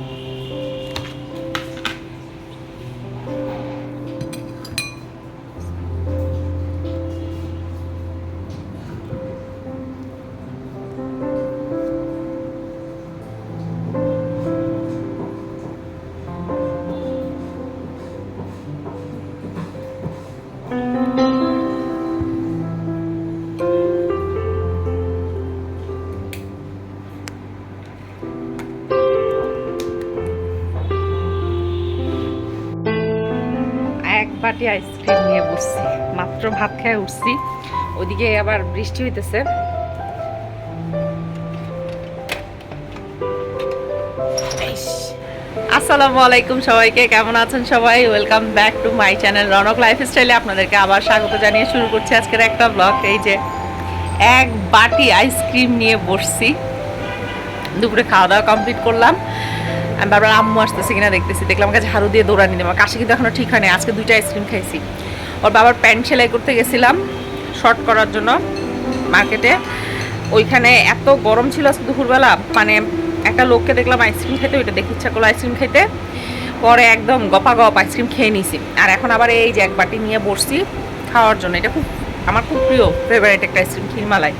এক বাটি আইসক্রিম নিয়ে বসছি। মাত্র ভাত খেয়ে উঠছি। ওইদিকে আবার বৃষ্টি হইতেছে। আসসালামু আলাইকুম সবাইকে কেমন আছেন সবাই? Welcome back to my channel Ronok life স্টাইলে আপনাদেরকে আবার স্বাগত জানিয়ে শুরু করছি আজকের একটা ব্লগ এই যে এক বাটি আইসক্রিম নিয়ে বসছি। দুপুরে খাওয়া দাওয়া কমপ্লিট করলাম। আমি বারবার আম্মু আসতেছে কিনা দেখতেছি। দেখলাম আমাকে ঝাড়ু দিয়ে দৌড়ানি আমার কাশি কিন্তু এখনও ঠিক হয়নি। আজকে দুইটা আইসক্রিম খাইছি। ওর বাবার প্যান্ট সেলাই করতে গেছিলাম, শর্ট করার জন্য মার্কেটে। ওইখানে এত গরম ছিল আজকে দুপুরবেলা। মানে একটা লোককে দেখলাম আইসক্রিম খেতে ওইটা দেখে ইচ্ছা করল আইসক্রিম খেতে পরে একদম গপা গপ আইসক্রিম খেয়ে নিছি। আর এখন আবার এই যে এক বাটি নিয়ে বসছি খাওয়ার জন্য। এটা খুব, আমার খুব প্রিয় ফেভারিট একটা আইসক্রিম ক্ষীরমালাই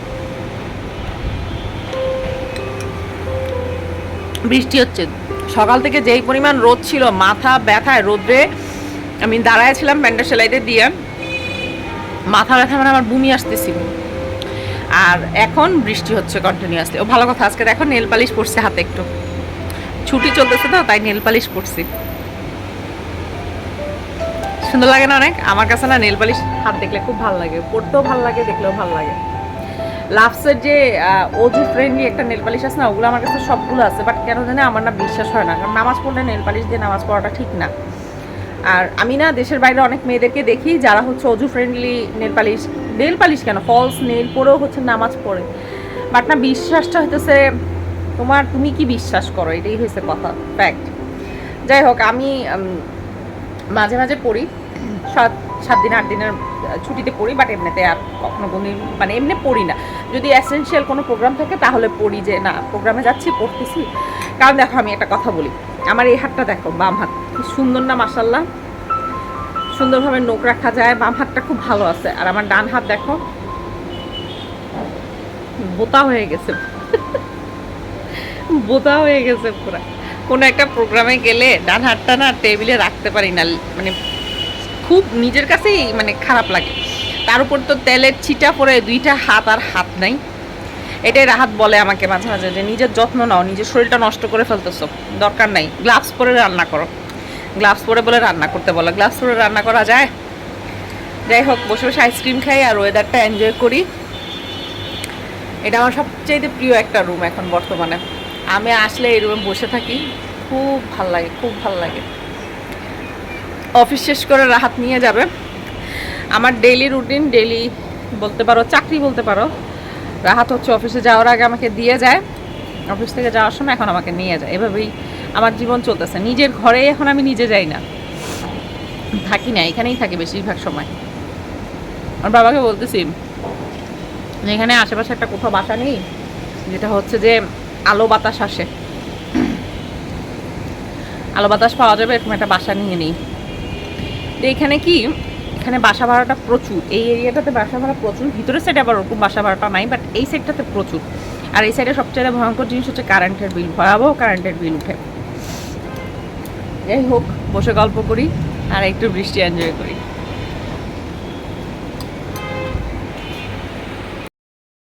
বৃষ্টি হচ্ছে। সকাল থেকে যেই পরিমাণ রোদ ছিল, মাথা ব্যথায় রোদ্রে আমি দাঁড়ায় ছিলাম সেলাইতে দিয়ে। মাথা ব্যথা মানে আমার বমি আসতেছিল। আর এখন বৃষ্টি হচ্ছে কন্টিনিউয়াসলি ও ভালো কথা, আজকে দেখো নেল পালিশ পড়ছে হাতে একটু। ছুটি চলতেছে তো, তাই নেল পালিশ পড়ছি সুন্দর লাগে না অনেক? আমার কাছে না নেল পালিশ হাত দেখলে খুব ভালো লাগে। পড়তেও ভালো লাগে, দেখলেও ভালো লাগে। লাভসের যে অজু ফ্রেন্ডলি একটা নেল পালিশ আছে না, ওগুলো আমার কাছে সবগুলো আছে বাট কেন জানি আমার না বিশ্বাস হয় না, কারণ নামাজ পড়লে নেল পালিশ দিয়ে নামাজ পড়াটা ঠিক না। আর আমি না দেশের বাইরে অনেক মেয়েদেরকে দেখি, যারা হচ্ছে অজু friendly nail polish nail polish কেন ফলস নেল পরেও হচ্ছে নামাজ পড়ে। বাট না বিশ্বাসটা হইতেছে, তোমার তুমি কি বিশ্বাস করো? এটাই হয়েছে কথা ফ্যাক্ট যাই হোক, আমি মাঝে মাঝে পড়ি সাত সাত দিন, আট দিনের ছুটিতে পড়ি বাট এমনিতে আর কখনো কোনো মানে এমনি পড়ি না। যদি অ্যাসেন্সিয়াল কোনো প্রোগ্রাম থাকে, তাহলে পড়ি যে, না প্রোগ্রামে যাচ্ছি, পড়তেছি। কারণ দেখো, আমি একটা কথা বলি। আমার এই হাতটা দেখো, বাম হাত, কি সুন্দর না মাসাল্লাহ সুন্দরভাবে নোক রাখা যায়, বাম হাতটা খুব ভালো আছে। আর আমার ডান হাত দেখো, বোতা হয়ে গেছে। বোতা হয়ে গেছে পুরা। কোনো একটা প্রোগ্রামে গেলে ডান হাতটা না টেবিলে রাখতে পারি না মানে খুব নিজের কাছেই মানে খারাপ লাগে। তার উপর তো তেলের ছিটা পরে দুইটা হাত আর হাত নাই। এটাই রাহাত বলে আমাকে মাঝে মাঝে যে নিজের যত্ন নাও, নিজের শরীরটা নষ্ট করে ফেলতেছো, দরকার নাই। গ্লাভস পরে রান্না করো। গ্লাভস পরে বলে রান্না করতে বলো। গ্লাভস পরে রান্না করা যায়? যাই হোক, বসে বসে আইসক্রিম খাই আর ওয়েদারটা এনজয় করি। এটা আমার সবচেয়ে প্রিয় একটা রুম এখন বর্তমানে। আমি আসলে এই রুমে বসে থাকি, খুব ভালো লাগে, খুব ভালো লাগে। অফিস শেষ করে রাহাত নিয়ে যাবে। আমার ডেইলি রুটিন ডেইলি বলতে পারো, চাকরি বলতে পারো, রাহাত হচ্ছে অফিসে যাওয়ার আগে আমাকে দিয়ে যায়। অফিস থেকে যাওয়ার সময় এখন আমাকে নিয়ে যায়। এভাবেই আমার জীবন চলতেছে। নিজের ঘরে এখন আমি নিজে যাই না। থাকি না, এখানেই থাকি বেশিরভাগ সময়। আমার বাবাকে বলতেছি, এখানে আশেপাশে একটা কোথাও বাসা নেই? যেটা হচ্ছে যে আলো বাতাস আসে। আলো বাতাস পাওয়া যাবে এরকম একটা বাসা নিয়ে নিই। তো এখানে কি? এখানে বাসা ভাড়াটা প্রচুর। এই এরিয়াটাতে বাসা ভাড়া প্রচুর। ভিতরের সাইডে আবার ওরকম বাসা ভাড়াটা নাই বাট এই সাইডটাতে প্রচুর। আর এই সাইডে সবচেয়ে ভয়ঙ্কর জিনিস হচ্ছে কারেন্টের বিল ভয়াবহ কারেন্টের বিল উঠে। যাই হোক, বসে গল্প করি আর একটু বৃষ্টি এনজয় করি।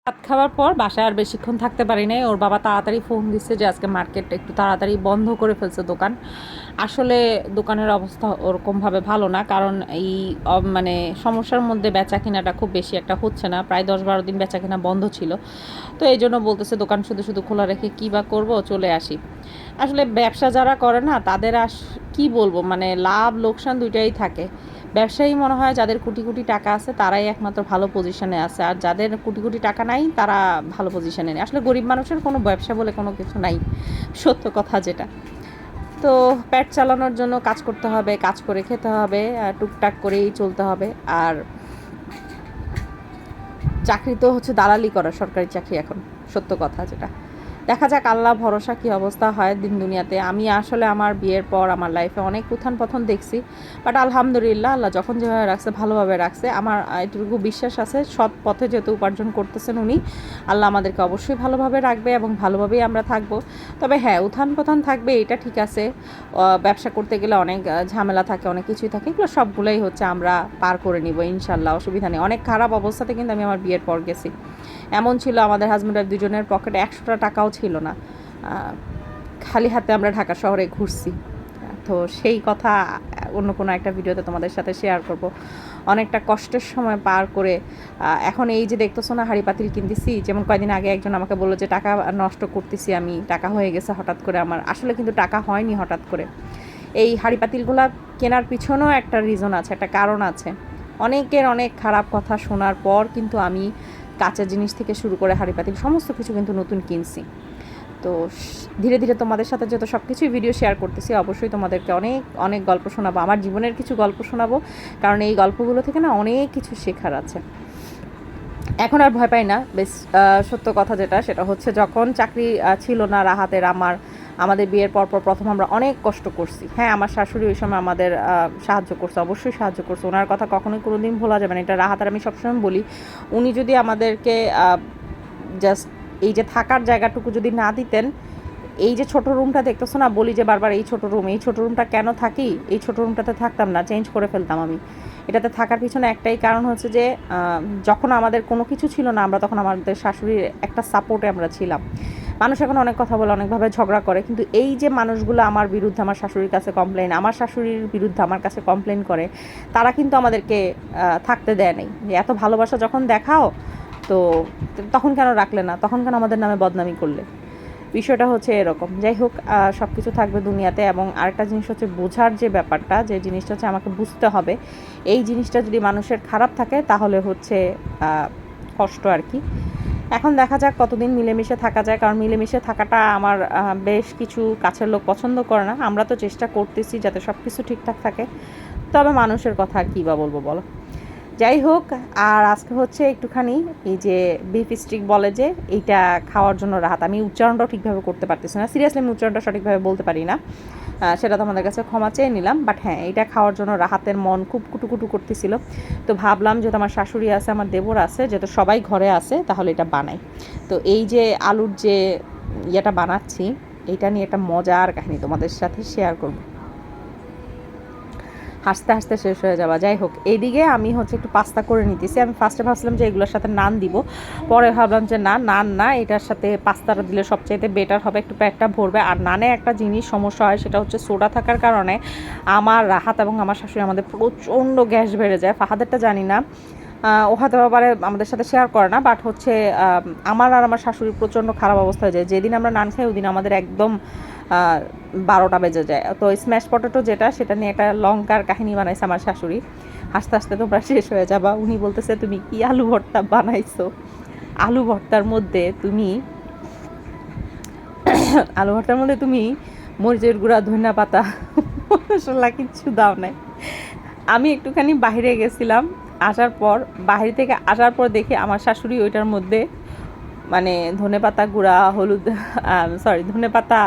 ভাত খাওয়ার পর বাসায় আর বেশিক্ষণ থাকতে পারি নাই। ওর বাবা তাড়াতাড়ি ফোন দিচ্ছে যে আজকে মার্কেট একটু তাড়াতাড়ি বন্ধ করে ফেলছে দোকান। আসলে দোকানের অবস্থা ওরকমভাবে ভালো না, কারণ এই মানে সমস্যার মধ্যে বেচা কেনাটা খুব বেশি একটা হচ্ছে না। প্রায় দশ বারো দিন বেচা কেনা বন্ধ ছিল। তো এই জন্য বলতেছে, দোকান শুধু শুধু খোলা রেখে কী বা করব? চলে আসি। আসলে ব্যবসা যারা করে না, তাদের আস, কি বলব? মানে লাভ, লোকসান দুইটাই থাকে। ব্যবসায়ী মনে হয় যাদের কোটি কোটি টাকা আছে, তারাই একমাত্র ভালো পজিশনে আছে। আর যাদের কোটি কোটি টাকা নাই, তারা ভালো পজিশনে নেই। আসলে গরিব মানুষের কোনো ব্যবসা বলে কোনো কিছু নাই। সত্য কথা যেটা। তো পেট চালানোর জন্য কাজ করতে হবে, কাজ করে খেতে হবে টুকটাক করেই চলতে হবে। আর চাকরি তো হচ্ছে দালালি করা, সরকারি চাকরি এখন। সত্য কথা যেটা। দেখা যাক আল্লাহ ভরসা কী অবস্থা হয় দিন দুনিয়াতে। আমি আসলে আমার বিয়ের পর আমার লাইফে অনেক উত্থান পথন দেখছি বাট আলহামদুলিল্লাহ আল্লাহ যখন যেভাবে রাখছে, ভালোভাবে রাখছে। আমার এটুকু বিশ্বাস আছে, সৎ পথে যেহেতু উপার্জন করতেছেন উনি, আল্লাহ আমাদেরকে অবশ্যই ভালোভাবে রাখবে এবং ভালোভাবেই আমরা থাকব। তবে হ্যাঁ উত্থান পতন থাকবে, এটা ঠিক আছে। ব্যবসা করতে গেলে অনেক ঝামেলা থাকে, অনেক কিছুই থাকে, এগুলো সবগুলোই হচ্ছে আমরা পার করে নিব ইনশাল্লাহ অসুবিধা নেই। অনেক খারাপ অবস্থাতে কিন্তু আমি আমার বিয়ের পর গেছি। এমন ছিল আমাদের হাজব্যান্ড ওয়াইফ দুজনের পকেটে একশোটা টাকাও ছিল না। খালি হাতে আমরা ঢাকা শহরে ঘুরছি। তো সেই কথা অন্য কোনো একটা ভিডিওতে তোমাদের সাথে শেয়ার করব। অনেকটা কষ্টের সময় পার করে এখন এই যে দেখতেছো না, হাড়ি পাতিল কিনতেছি, যেমন কয়দিন আগে একজন আমাকে বলল যে, টাকা নষ্ট করতেছি আমি, টাকা হয়ে গেছে হঠাৎ করে আমার। আসলে কিন্তু টাকা হয়নি হঠাৎ করে। এই হাড়ি পাতিলগুলা কেনার পিছনেও একটা রিজন আছে, একটা কারণ আছে। অনেকের অনেক খারাপ কথা শোনার পর কিন্তু আমি কাঁচা জিনিস থেকে শুরু করে হাড়ি পাতিল, সমস্ত কিছু কিন্তু নতুন কিনছি। তো ধীরে ধীরে তোমাদের সাথে যত সব কিছুই ভিডিও শেয়ার করতেছি, অবশ্যই তোমাদেরকে অনেক অনেক গল্প শোনাবো, আমার জীবনের কিছু গল্প শোনাবো, কারণ এই গল্পগুলো থেকে না অনেক কিছু শেখার আছে। এখন আর ভয় পাই না, বেশ সত্য কথা যেটা, সেটা হচ্ছে যখন চাকরি ছিল না রাহাতের, আমার আমাদের বিয়ের পর পর প্রথম আমরা অনেক কষ্ট করছি। হ্যাঁ আমার শাশুড়ি ওই সময় আমাদের সাহায্য করছে, অবশ্যই সাহায্য করছে। ওনার কথা কখনোই কোনো দিন ভোলা যাবে না। এটা রাহাতের আমি সবসময় বলি, উনি যদি আমাদেরকে জাস্ট এই যে থাকার জায়গাটুকু যদি না দিতেন, এই যে ছোট রুমটা দেখতেছো না, বলি যে বারবার এই ছোট রুম, এই ছোট রুমটা কেন থাকি? এই ছোট রুমটাতে থাকতাম না, চেঞ্জ করে ফেলতাম আমি। এটাতে থাকার পিছনে একটাই কারণ হচ্ছে যে যখন আমাদের কোনো কিছু ছিল না, আমরা তখন আমাদের শাশুড়ির একটা সাপোর্টে আমরা ছিলাম। মানুষ এখন অনেক কথা বলে, অনেকভাবে ঝগড়া করে, কিন্তু এই যে মানুষগুলো আমার বিরুদ্ধে, আমার শাশুড়ির কাছে কমপ্লেন আমার শাশুড়ির বিরুদ্ধে আমার কাছে কমপ্লেন করে, তারা কিন্তু আমাদেরকে থাকতে দেয় নাই। যে এত ভালোবাসা যখন দেখাও, তো তখন কেন রাখলে না? তখন কেন আমাদের নামে বদনামি করলে? বিষয়টা হচ্ছে এরকম। যাই হোক সব কিছু থাকবে দুনিয়াতে এবং আরেকটা জিনিস হচ্ছে বোঝার যে ব্যাপারটা, যে জিনিসটা হচ্ছে আমাকে বুঝতে হবে। এই জিনিসটা যদি মানুষের খারাপ থাকে, তাহলে হচ্ছে কষ্ট আর কি। এখন দেখা যাক কতদিন মিলেমিশে থাকা যায়, কারণ মিলেমিশে থাকাটা আমার বেশ কিছু কাছের লোক পছন্দ করে না। আমরা তো চেষ্টা করতেছি যাতে সব কিছু ঠিকঠাক থাকে। তবে মানুষের কথা আর কী বা বলব বলো? যাই হোক, আর আজকে হচ্ছে একটুখানি এই যে বিফ স্টিক বলে যে, এইটা খাওয়ার জন্য রাহাত আমি উচ্চারণটাও ঠিকভাবে করতে পারতেছি না। সিরিয়াসলি আমি উচ্চারণটা সঠিকভাবে বলতে পারি না। সেটা তোমাদের কাছে ক্ষমা চেয়ে নিলাম বাট হ্যাঁ এটা খাওয়ার জন্য রাহাতের মন খুব কুটুকুটু করতেছিল। তো ভাবলাম যেহেতু আমার শাশুড়ি আছে, আমার দেবর আছে, যেহেতু সবাই ঘরে আছে, তাহলে এটা বানাই। তো এই যে আলুর যে ইয়েটা বানাচ্ছি, এটা নিয়ে একটা মজার কাহিনী তোমাদের সাথে শেয়ার করব। হাসতে হাসতে শেষ হয়ে যাওয়া যাই হোক এইদিকে আমি হচ্ছে একটু পাস্তা করে নিতেছি। আমি ফার্স্টে ভাবছিলাম যে এগুলোর সাথে নান দিব। পরে ভাবলাম যে না, নান না, এটার সাথে পাস্তাটা দিলে সবচাইতে বেটার হবে। একটু পেটটা ভরবে। আর নানে একটা জিনিস সমস্যা হয়, সেটা হচ্ছে সোডা থাকার কারণে আমার রাহাত এবং আমার শাশুড়ি আমাদের প্রচণ্ড গ্যাস বেড়ে যায়। ফাহাদেরটা জানি না। ও হয়তো পারে আমাদের সাথে শেয়ার করে না বাট হচ্ছে আমার আর আমার শাশুড়ির প্রচণ্ড খারাপ অবস্থা হয়ে যায়। যেদিন আমরা নান খাই ওই দিন আমাদের একদম বারোটা বেজে যায়। তো স্ম্যাশ পটেটো যেটা, সেটা নিয়ে একটা লঙ্কার কাহিনী বানাইছে আমার শাশুড়ি। হাসতে হাসতে তোমরা শেষ হয়ে যাবা। উনি বলতেছে, তুমি কি আলু ভর্তা বানাইছো? আলু ভর্তার মধ্যে তুমি আলু ভর্তার মধ্যে তুমি মরিচের গুঁড়া, ধনিয়া পাতা, মশলা কিচ্ছু দাও নাই। আমি একটুখানি বাইরে গেছিলাম। আসার পর বাইরে থেকে আসার পর দেখি আমার শাশুড়ি ওইটার মধ্যে মানে ধনে পাতা গুঁড়া, হলুদ সরি ধনে পাতা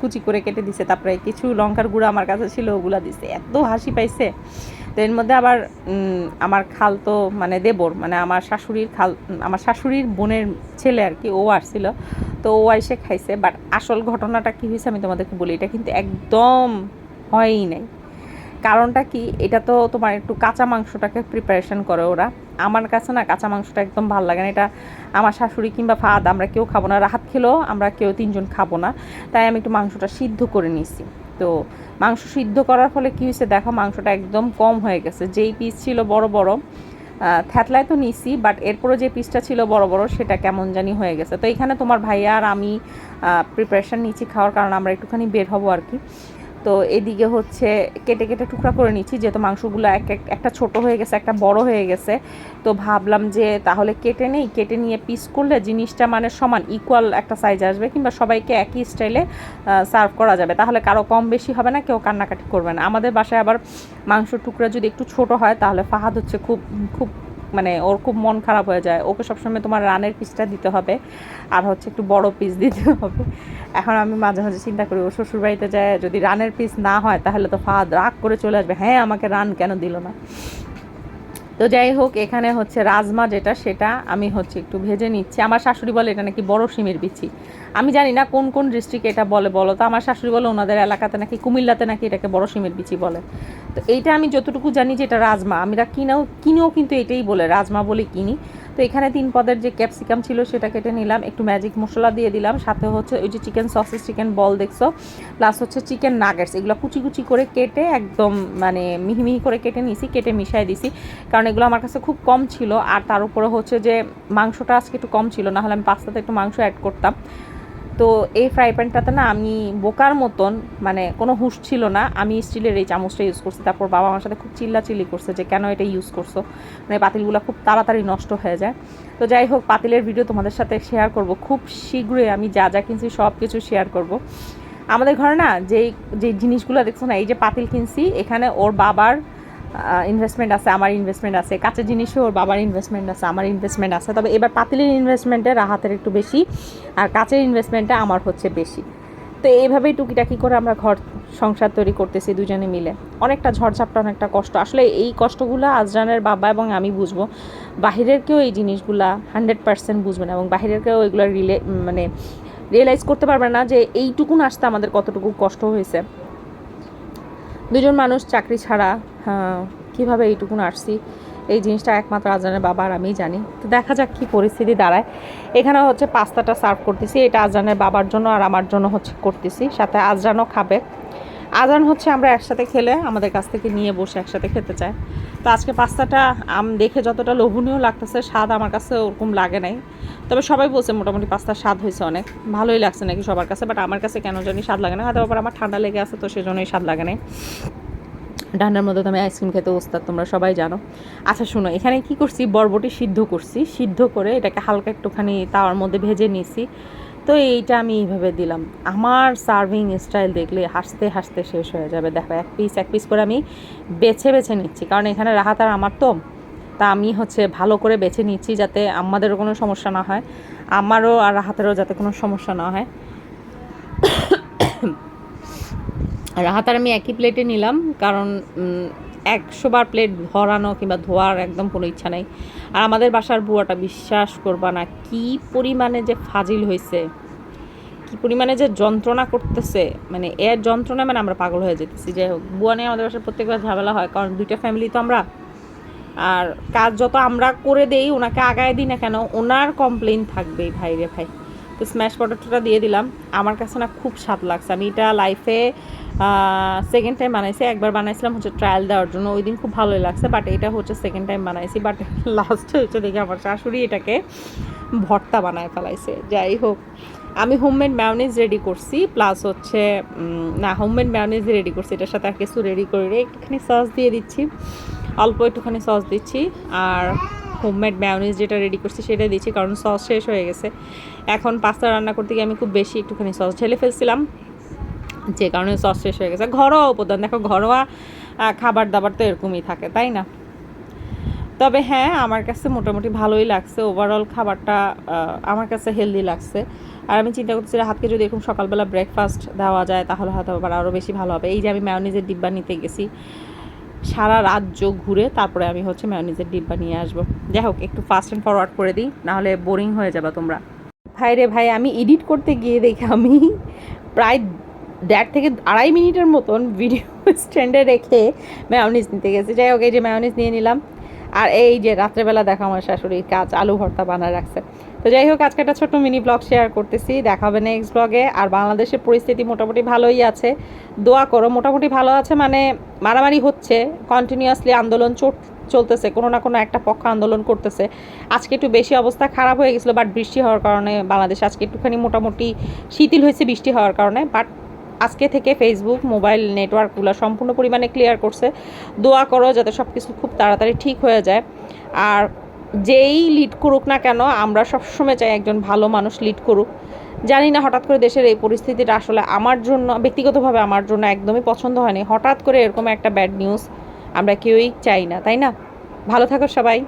কুচি করে কেটে দিছে, তারপরে কিছু লঙ্কার গুঁড়ো আমার কাছে ছিল, ওগুলা দিছে। এত হাসি পাইছে। তো এর মধ্যে আবার আমার খাল তো মানে দেবর মানে আমার শাশুড়ির খাল আমার শাশুড়ির বোনের ছেলে আর কি, ও আসছিল। তো ও এসে খাইছে বাট আসল ঘটনাটা কী হয়েছে আমি তোমাদেরকে বলি, এটা কিন্তু একদম হয়ই নাই। কারণটা কি? এটা তো তোমার একটু কাঁচা মাংসটাকে প্রিপারেশন করে ওরা। আমার কাছে না কাঁচা মাংসটা একদম ভালো লাগে না। এটা আমার শাশুড়ি কিংবা ফাদ, আমরা কেউ খাব না। রাহাত খেলেও আমরা কেউ তিনজন খাব না। তাই আমি একটু মাংসটা সিদ্ধ করে নিছি তো মাংস সিদ্ধ করার ফলে কী হয়েছে দেখো, মাংসটা একদম কম হয়ে গেছে। যেই পিস ছিল বড় বড় থ্যাতলায় তো নিছি বাট এরপরে যে পিসটা ছিল বড় বড়, সেটা কেমন জানি হয়ে গেছে। তো এখানে তোমার ভাইয়া আর আমি প্রিপারেশন নিচ্ছি খাওয়ার কারণ আমরা একটুখানি বের হব আর কি। তো এদিকে হচ্ছে কেটে কেটে টুকরা করে নিচ্ছি, যেহেতু মাংসগুলো এক এক- একটা ছোট হয়ে গেছে, একটা বড় হয়ে গেছে। তো ভাবলাম যে তাহলে কেটে নেই, কেটে নিয়ে পিস করলে জিনিসটা মানে সমান ইকুয়াল একটা সাইজ আসবে, কিংবা সবাইকে একই স্টাইলে সার্ভ করা যাবে। তাহলে কারও কম বেশি হবে না, কেউ কান্নাকাটি করবে না। আমাদের বাসায় আবার মাংস টুকরা যদি একটু ছোট হয়, তাহলে ফাহাদ হচ্ছে খুব খুব মানে ওর খুব মন খারাপ হয়ে যায়। ওকে সবসময় তোমার রানের পিসটা দিতে হবে। আর হচ্ছে একটু বড় পিস দিতে হবে। এখন আমি মাঝে মাঝে চিন্তা করি, ও শ্বশুর বাড়িতে যায়, যদি রানের পিস না হয়, তাহলে তো ফাদ, রাগ করে চলে আসবে। হ্যাঁ আমাকে রান কেন দিল না? তো যাই হোক, এখানে হচ্ছে রাজমা যেটা, সেটা আমি হচ্ছে একটু ভেজে নিচ্ছি। আমার শাশুড়ি বলে এটা নাকি বড় শিমের বিচি। আমি জানি না কোন কোন ডিস্ট্রিক্টে এটা বলে বলো। তো আমার শাশুড়ি বলে ওনাদের এলাকাতে নাকি কুমিল্লাতে নাকি এটাকে বড় শিমের বিচি বলে। তো এইটা আমি যতটুকু জানি যে এটা রাজমা। আমরা কিনেও কিনেও কিন্তু এটাই বলে, রাজমা বলে কিনি। তো এখানে তিন পদের যে ক্যাপসিকাম ছিল সেটা কেটে নিলাম, একটু ম্যাজিক মশলা দিয়ে দিলাম, সাথে হচ্ছে ওই যে চিকেন সসেস চিকেন বল দেখছ? প্লাস হচ্ছে চিকেন নাগেটস এগুলো কুচি কুচি করে কেটে একদম মানে মিহি মিহি করে কেটে নিছি, কেটে মিশাই দিছি। কারণ এগুলো আমার কাছে খুব কম ছিল, আর তার উপরে হচ্ছে যে মাংসটা আজকে একটু কম ছিল না হলে আমি পাস্তাতে একটু মাংস অ্যাড করতাম। তো এই ফ্রাই প্যানটাতে না আমি বোকার মতন মানে কোনো হুঁশ ছিল না। আমি স্টিলের এই চামচটা ইউজ করছি। তারপর বাবা আমার সাথে খুব চিল্লাচিল্লি করছে যে, কেন এটা ইউজ করছ? মানে পাতিলগুলো খুব তাড়াতাড়ি নষ্ট হয়ে যায়। তো যাই হোক, পাতিলের ভিডিও তোমাদের সাথে শেয়ার করব। খুব শীঘ্রই আমি যা যা কিনছি সব কিছু শেয়ার করব। আমাদের ঘরে না যেই যে জিনিসগুলো দেখছ না, এই যে পাতিল কিনছি, এখানে ওর বাবার ইনভেস্টমেন্ট আছে, আমার ইনভেস্টমেন্ট আছে কাঁচের জিনিসও ওর বাবার ইনভেস্টমেন্ট আছে, আমার ইনভেস্টমেন্ট আছে। তবে এবার পাতিলের ইনভেস্টমেন্টে রাহাতের একটু বেশি, আর কাঁচের ইনভেস্টমেন্টটা আমার হচ্ছে বেশি। তো এইভাবেই টুকিটাকি করে আমরা ঘর সংসার তৈরি করতেছি দুজনে মিলে। অনেকটা ঝড়ঝাপটা, অনেকটা কষ্ট। আসলে এই কষ্টগুলো আজরানের বাবা এবং আমি বুঝব। বাহিরের কেউ এই জিনিসগুলা হান্ড্রেড পার্সেন্ট বুঝবে না এবং বাহিরের কেউ এগুলো রিলে মানে রিয়েলাইজ করতে পারবে না যে এইটুকুন আসতে আমাদের কতটুকু কষ্ট হয়েছে। দুজন মানুষ চাকরি ছাড়া কীভাবে কীভাবে এইটুকুন আসছি? এই জিনিসটা একমাত্র আজানের বাবা আর আমিই জানি। তো দেখা যাক কী পরিস্থিতি দাঁড়ায়। এখানে হচ্ছে পাস্তাটা সার্ভ করতেছি। এটা আজানের বাবার জন্য আর আমার জন্য হচ্ছে করতেছি। সাথে আজরানও খাবে। আজান হচ্ছে আমরা একসাথে খেলে আমাদের কাছ থেকে নিয়ে বসে একসাথে খেতে চায়। তো আজকে পাস্তাটা, আম দেখে যতটা লোভনীয় লাগতেছে, স্বাদ আমার কাছে ওরকম লাগে নাই। তবে সবাই বলছে মোটামুটি পাস্তার স্বাদ হয়েছে অনেক। ভালোই লাগছে নাকি সবার কাছে বাট আমার কাছে কেন জানি স্বাদ লাগে না। হয়তো আবার আমার ঠান্ডা লেগে আছে, তো সেজন্যই স্বাদ লাগে নাই। ঠান্ডার মধ্যে তো আমি আইসক্রিম খেতে ওস্তাদ, তোমরা সবাই জানো। আচ্ছা শোনো, এখানে কি করছি? বরবটি সিদ্ধ করছি। সিদ্ধ করে এটাকে হালকা একটুখানি তাওয়ার মধ্যে ভেজে নিছি। তো এইটা আমি এইভাবে দিলাম। আমার সার্ভিং স্টাইল দেখলে হাসতে হাসতে শেষ হয়ে যাবে। দেখো, এক পিস এক পিস করে আমি বেছে বেছে নিচ্ছি। কারণ এখানে রাহাত আর আমার তো, তা আমি হচ্ছে ভালো করে বেছে নিচ্ছি যাতে আমাদেরও কোনো সমস্যা না হয়, আমারও আর রাহাতেরও যাতে কোনো সমস্যা না হয়। রাহাতার আমি একই প্লেটে নিলাম, কারণ একশো বার প্লেট ভরানো কিংবা ধোয়ার একদম কোনো ইচ্ছা নেই। আর আমাদের বাসার বুয়াটা বিশ্বাস করবা না, কি পরিমাণে যে ফাজিল হয়েছে কি পরিমাণে যে যন্ত্রণা করতেছে। মানে এর যন্ত্রণা মানে আমরা পাগল হয়ে যেতেছি। যাই হোক, বুয়া নিয়ে আমাদের বাসায় প্রত্যেকবার ঝামেলা হয়, কারণ দুইটা ফ্যামিলি তো আমরা। আর কাজ যত আমরা করে দেই, ওনাকে আগায় দিই না কেন, ওনার কমপ্লেন থাকবেই ভাই রে ভাই। তো স্ম্যাশ পটেটোটা দিয়ে দিলাম। আমার কাছে না খুব স্বাদ লাগছে। আমি এটা লাইফে সেকেন্ড টাইম বানাইছি। একবার বানাইছিলাম হচ্ছে ট্রায়াল দেওয়ার জন্য। ওই দিন খুব ভালোই লাগছে বাট এটা হচ্ছে সেকেন্ড টাইম বানাইছি। বাট লাস্ট হচ্ছে দেখি আমার শাশুড়ি এটাকে ভর্তা বানায় ফেলাইছে। যাই হোক, আমি হোমমেড ম্যাওনিজ রেডি করছি। প্লাস হচ্ছে না হোমমেড ম্যাওনিজ রেডি করছি। এটার সাথে আর কিছু রেডি করে একটুখানি সস দিয়ে দিচ্ছি। অল্প একটুখানি সস দিচ্ছি। আর হোমমেড ম্যাওনিজ যেটা রেডি করছি সেটা দিচ্ছি কারণ সস শেষ হয়ে গেছে। এখন পাস্তা রান্না করতে গিয়ে আমি খুব বেশি একটুখানি সস ঢেলে ফেলছিলাম, যে কারণে সস শেষ হয়ে গেছে। ঘরোয়া উপাদান, দেখো ঘরোয়া খাবার দাবার তো এরকমই থাকে, তাই না? তবে হ্যাঁ আমার কাছে মোটামুটি ভালোই লাগছে। ওভারঅল খাবারটা আমার কাছে হেলদি লাগছে। আর আমি চিন্তা করতেছি হাতকে যদি এরকম সকালবেলা ব্রেকফাস্ট দেওয়া যায়, তাহলে হয়তো আবার আরও বেশি ভালো হবে। এই যে আমি ম্যাওনিজের ডিব্বা নিতে গেছি সারা রাত যোগ ঘুরে তারপরে আমি হচ্ছে ম্যাওনিজের ডিব্বা নিয়ে আসব। যাই হোক, একটু ফাস্ট অ্যান্ড ফরওয়ার্ড করে দিই নাহলে বোরিং হয়ে যাবে তোমরা। ভাই রে ভাই, আমি এডিট করতে গিয়ে দেখে আমি প্রায় দেড় থেকে আড়াই মিনিটের মতন ভিডিও স্ট্যান্ডে রেখে ম্যাওনিজ নিতে গেছি। যাই হোক, এই যে ম্যাওনিজ নিয়ে নিলাম। আর এই যে রাত্রেবেলা দেখা আমার শাশুড়ির কাজ, আলু ভর্তা বানায় রাখছে। তো যাই হোক, আজকে একটা ছোট্ট মিনি ব্লগ শেয়ার করতেছি। দেখা হবে নেক্সট ব্লগে আর বাংলাদেশের পরিস্থিতি মোটামুটি ভালোই আছে। দোয়া করো, মোটামুটি ভালো আছে মানে মারামারি হচ্ছে। কন্টিনিউয়াসলি আন্দোলন চোট চলতেছে, কোনো না কোনো একটা পক্ষ আন্দোলন করতেছে। আজকে একটু বেশি অবস্থা খারাপ হয়ে গেছিল বাট বৃষ্টি হওয়ার কারণে বাংলাদেশ আজকে একটুখানি মোটামুটি শিথিল হয়েছে বৃষ্টি হওয়ার কারণে। বাট আজকে থেকে ফেসবুক মোবাইল নেটওয়ার্কগুলো সম্পূর্ণ পরিমাণে ক্লিয়ার করছে। দোয়া করো যাতে সব কিছু খুব তাড়াতাড়ি ঠিক হয়ে যায়। আর যেই লিড করুক না কেন, আমরা সবসময় চাই একজন ভালো মানুষ লিড করুক। জানি না হঠাৎ করে দেশের এই পরিস্থিতিটা আসলে আমার জন্য, ব্যক্তিগতভাবে আমার জন্য একদমই পছন্দ হয়নি। হঠাৎ করে এরকম একটা ব্যাড নিউজ আমরা কেউই চাই না, তাই না? ভালো থাকো সবাই।